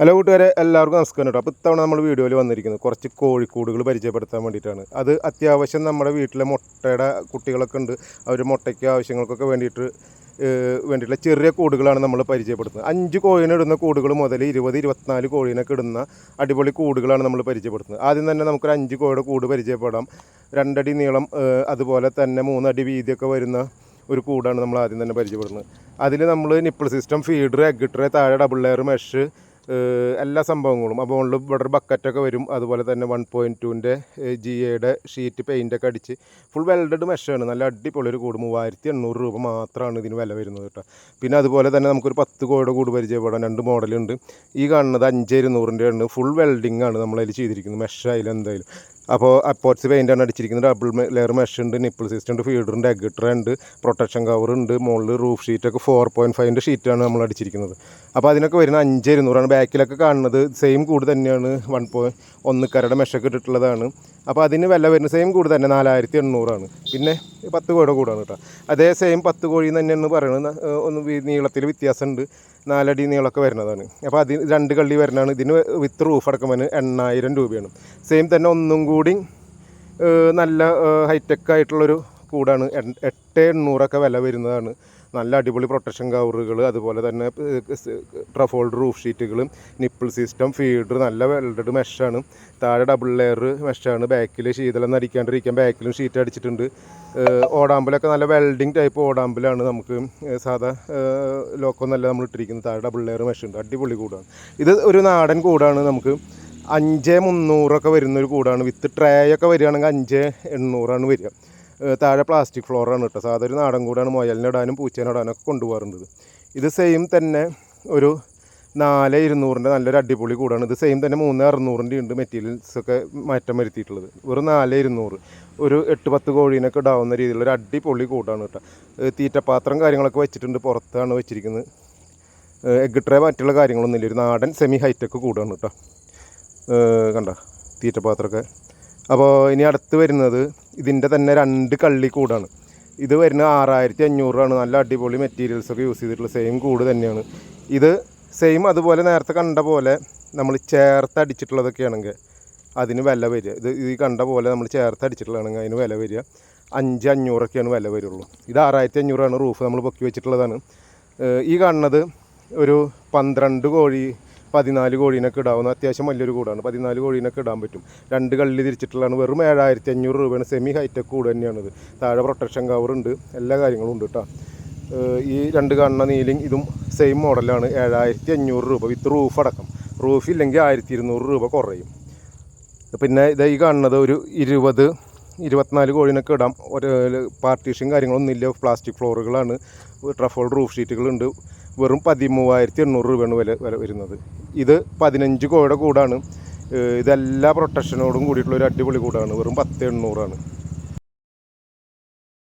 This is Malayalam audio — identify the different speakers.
Speaker 1: ഹലോ കൂട്ടുകാരെ എല്ലാവർക്കും നമസ്കാരം കേട്ടോ. അപ്പോൾ ഇത്തവണ നമ്മൾ വീഡിയോയിൽ വന്നിരിക്കുന്നത് കുറച്ച് കോഴിക്കൂടുകൾ പരിചയപ്പെടുത്താൻ വേണ്ടിയിട്ടാണ്. അത് അത്യാവശ്യം നമ്മുടെ വീട്ടിലെ മുട്ടയുടെ കുട്ടികളൊക്കെ ഉണ്ട്. അവർ മുട്ടയ്ക്ക് ആവശ്യങ്ങൾക്കൊക്കെ വേണ്ടിയിട്ട് വേണ്ടിയിട്ടുള്ള ചെറിയ കൂടുകളാണ് നമ്മൾ പരിചയപ്പെടുത്തുന്നത്. അഞ്ച് കോഴിനെ ഇടുന്ന കൂടുകൾ മുതൽ ഇരുപത് ഇരുപത്തിനാല് കോഴിനൊക്കെ ഇടുന്ന അടിപൊളി കൂടുകളാണ് നമ്മൾ പരിചയപ്പെടുത്തുന്നത്. ആദ്യം തന്നെ നമുക്കൊരു അഞ്ച് കോഴിയുടെ കൂട് പരിചയപ്പെടാം. രണ്ടടി നീളം അതുപോലെ തന്നെ മൂന്നടി വീതിയൊക്കെ വരുന്ന ഒരു കൂടാണ് നമ്മൾ ആദ്യം തന്നെ പരിചയപ്പെടുന്നത് അതിൽ നമ്മൾ നിപ്പിൾ സിസ്റ്റം ഫീഡർ എഗ് താഴെ ഡബിൾ ലെയർ മെഷ് എല്ലാ സംഭവങ്ങളും. അപ്പോൾ ഉള്ളിൽ ഇവിടെ ഒരു ബക്കറ്റൊക്കെ വരും. അതുപോലെ തന്നെ വൺ പോയിന്റ് ടുവിന്റെ ജി എയുടെ ഷീറ്റ് പെയിന്റൊക്കെ അടിച്ച് ഫുൾ വെൽഡഡ് മെഷാണ് നല്ല അടിപൊളി ഒരു കൂട്. മൂവായിരത്തി എണ്ണൂറ് രൂപ മാത്രമാണ് ഇതിന് വില വരുന്നത് കേട്ടോ. പിന്നെ അതുപോലെ തന്നെ നമുക്കൊരു പത്ത് കോഴിയുടെ കൂട് പരിചയപ്പെടാൻ രണ്ട് മോഡലുണ്ട് ഈ കാണുന്നത് അഞ്ച് ഇരുന്നൂറിന്റെ ആണ്. ഫുൾ വെൽഡിംഗ് ആണ് നമ്മളതിൽ ചെയ്തിരിക്കുന്നത്. മെഷായാലും എന്തായാലും. അപ്പോൾ അപ്പോട്സ് പെയിന്റാണ് അടിച്ചിരിക്കുന്നത്. ഡബിൾ ലെയർ മെഷ് ഉണ്ട് നിപ്പിൾ സിസ്റ്റം ഉണ്ട് ഫീഡർ ഉണ്ട് എഗ് ട്രേ ഉണ്ട് പ്രൊട്ടക്ഷൻ കവർ ഉണ്ട് മുകളിൽ റൂഫ് ഷീറ്റൊക്കെ ഫോർ പോയിന്റ് ഫൈവിന്റെ ഷീറ്റാണ് നമ്മൾ അടിച്ചിരിക്കുന്നത്. അപ്പോൾ അതിനൊക്കെ വരുന്ന അഞ്ച് ഇരുന്നൂറാണ്. ബാക്കിലൊക്കെ കാണുന്നത് സെയിം കൂട് തന്നെയാണ്. വൺ പോയിന്റ് ഒന്നിക്കരയുടെ മെഷൊക്കെ ഇട്ടിട്ടുള്ളതാണ്. അപ്പോൾ അതിന് വില വരുന്ന സെയിം കൂട് തന്നെ നാലായിരത്തി എണ്ണൂറാണ് പിന്നെ പത്ത് കോഴിയുടെ കൂടാണ് കേട്ടോ. അതേ സെയിം പത്ത് കോഴി തന്നെയാണ് പറയുന്നത് ഒന്ന് നീളത്തിൽ വ്യത്യാസമുണ്ട്. നാലടി നീളമൊക്കെ വരുന്നതാണ്. അപ്പോൾ അതിന് രണ്ട് കള്ളി വരുന്നതാണ്. ഇതിന് വിത്ത് റൂഫ് അടക്കം എണ്ണായിരം രൂപയാണ്. സെയിം തന്നെ ഒന്നും കൂടി നല്ല ഹൈടെക് ആയിട്ടുള്ളൊരു കൂടാണ് എട്ട് എണ്ണൂറൊക്കെ വില വരുന്നതാണ്. നല്ല അടിപൊളി പ്രൊട്ടക്ഷൻ കവറുകൾ അതുപോലെ തന്നെ ട്രഫോൾഡ് റൂഫ് ഷീറ്റുകൾ നിപ്പിൾ സിസ്റ്റം ഫീഡർ നല്ല വെൽഡഡ് മെഷാണ് താഴെ ഡബിൾ ലെയർ മെഷാണ് ബാക്കിൽ ശീതളം നടിക്കാണ്ടിരിക്കാൻ ബാക്കിലും ഷീറ്റ് അടിച്ചിട്ടുണ്ട്. ഓടാമ്പലൊക്കെ നല്ല വെൽഡിങ് ടൈപ്പ് ഓടാമ്പലാണ് നമുക്ക് സാധാ ലോക്കൊന്നല്ല നമ്മൾ ഇട്ടിരിക്കുന്നത്. താഴെ ഡബിൾ ലെയർ മെഷുണ്ട് അടിപൊളി കൂടാണ്. ഇത് ഒരു നാടൻ കൂടാണ് നമുക്ക്. അഞ്ച് മുന്നൂറൊക്കെ വരുന്നൊരു കൂടാണ്. വിത്ത് ട്രേ ഒക്കെ വരികയാണെങ്കിൽ അഞ്ച് എണ്ണൂറാണ് വരിക. താഴെ പ്ലാസ്റ്റിക് ഫ്ലോറാണ് കേട്ടോ. സാധാ ഒരു നാടൻ കൂടാണ് മുയലിനിടാനും പൂച്ചേനിടാനും ഒക്കെ കൊണ്ടുപോകാറുണ്ട് ഇത്. സെയിം തന്നെ ഒരു നാല് ഇരുന്നൂറിന്റെ നല്ലൊരു അടിപൊളി കൂടാണ്. ഇത് സെയിം തന്നെ മൂന്ന് അറുന്നൂറിന്റെ ഉണ്ട് മെറ്റീരിയൽസ് ഒക്കെ മാറ്റം വരുത്തിയിട്ടുള്ളത്. ഒരു നാല് ഇരുന്നൂറ്. ഒരു എട്ട് പത്ത് കോഴീനൊക്കെ ഇടാവുന്ന രീതിയിലുള്ള ഒരു അടിപൊളി കൂടാണ് കേട്ടോ. തീറ്റപ്പാത്രം കാര്യങ്ങളൊക്കെ വെച്ചിട്ടുണ്ട്. പുറത്താണ് വെച്ചിരിക്കുന്നത്. എഗ് ട്രേ മറ്റുള്ള കാര്യങ്ങളൊന്നുമില്ല. ഒരു നാടൻ സെമി ഹൈറ്റൊക്കെ കൂടാണ് കേട്ടോ. കണ്ട? തീറ്റപ്പാത്രമൊക്കെ അപ്പോൾ ഇനി അടുത്ത് വരുന്നത് ഇതിന്റെ തന്നെ രണ്ട് കള്ളി കൂടാണ്. ഇത് വരുന്നത് ആറായിരത്തി അഞ്ഞൂറാണ് നല്ല അടിപൊളി മെറ്റീരിയൽസ് ഒക്കെ യൂസ് ചെയ്തിട്ടുള്ള സെയിം കൂട് തന്നെയാണ്. ഇത് സെയിം അതുപോലെ നേരത്തെ കണ്ട പോലെ നമ്മൾ ചേർത്ത് അടിച്ചിട്ടുള്ളതൊക്കെയാണെങ്കിൽ അതിന് വില വരിക. ഇത് ഈ കണ്ട പോലെ നമ്മൾ ചേർത്ത് അടിച്ചിട്ടുള്ളതാണെങ്കിൽ അതിന് വില വരിക. അഞ്ച് അഞ്ഞൂറൊക്കെയാണ് വില വരുള്ളൂ. ഇത് ആറായിരത്തി അഞ്ഞൂറാണ് റൂഫ് നമ്മൾ പൊക്കി വെച്ചിട്ടുള്ളതാണ്. ഈ കാണുന്നത് ഒരു പന്ത്രണ്ട് കോഴി പതിനാല് കോഴീനൊക്കെ ഇടാവുന്ന അത്യാവശ്യം വലിയൊരു കൂടാണ്. പതിനാല് കോഴീനൊക്കെ ഇടാൻ പറ്റും. രണ്ട് കള്ളി തിരിച്ചിട്ടുള്ളതാണ്. വെറും ഏഴായിരത്തി അഞ്ഞൂറ് രൂപയാണ് സെമി ഹൈറ്റ് കൂട് തന്നെയാണിത്. താഴെ പ്രൊട്ടക്ഷൻ കവറുണ്ട് എല്ലാ കാര്യങ്ങളും ഉണ്ട് കേട്ടോ ഈ രണ്ട് കാണുന്ന നീലിങ് ഇതും സെയിം മോഡലാണ് ഏഴായിരത്തി അഞ്ഞൂറ് രൂപ വിത്ത് റൂഫ് അടക്കം. റൂഫ് ഇല്ലെങ്കിൽ ആയിരത്തി ഇരുന്നൂറ് രൂപ കുറയും. പിന്നെ ഇത് ഈ കാണുന്നത് ഒരു ഇരുപത് ഇരുപത്തിനാല് കോഴിനൊക്കെ ഇടാം. ഒരു പാർട്ടീഷൻ കാര്യങ്ങളൊന്നും ഇല്ല. പ്ലാസ്റ്റിക് ഫ്ലോറുകളാണ് ട്രഫോൾ റൂഫ് ഷീറ്റുകളുണ്ട് വെറും പതിമൂവായിരത്തി എണ്ണൂറ് രൂപയാണ് വില വില വരുന്നത്. ഇത് പതിനഞ്ച് കോഴിയുടെ കൂടാണ്. ഇതെല്ലാ പ്രൊട്ടക്ഷനോടും കൂടിയിട്ടുള്ള ഒരു അടിപൊളി കൂടാണ്. വെറും പത്ത് എണ്ണൂറാണ്.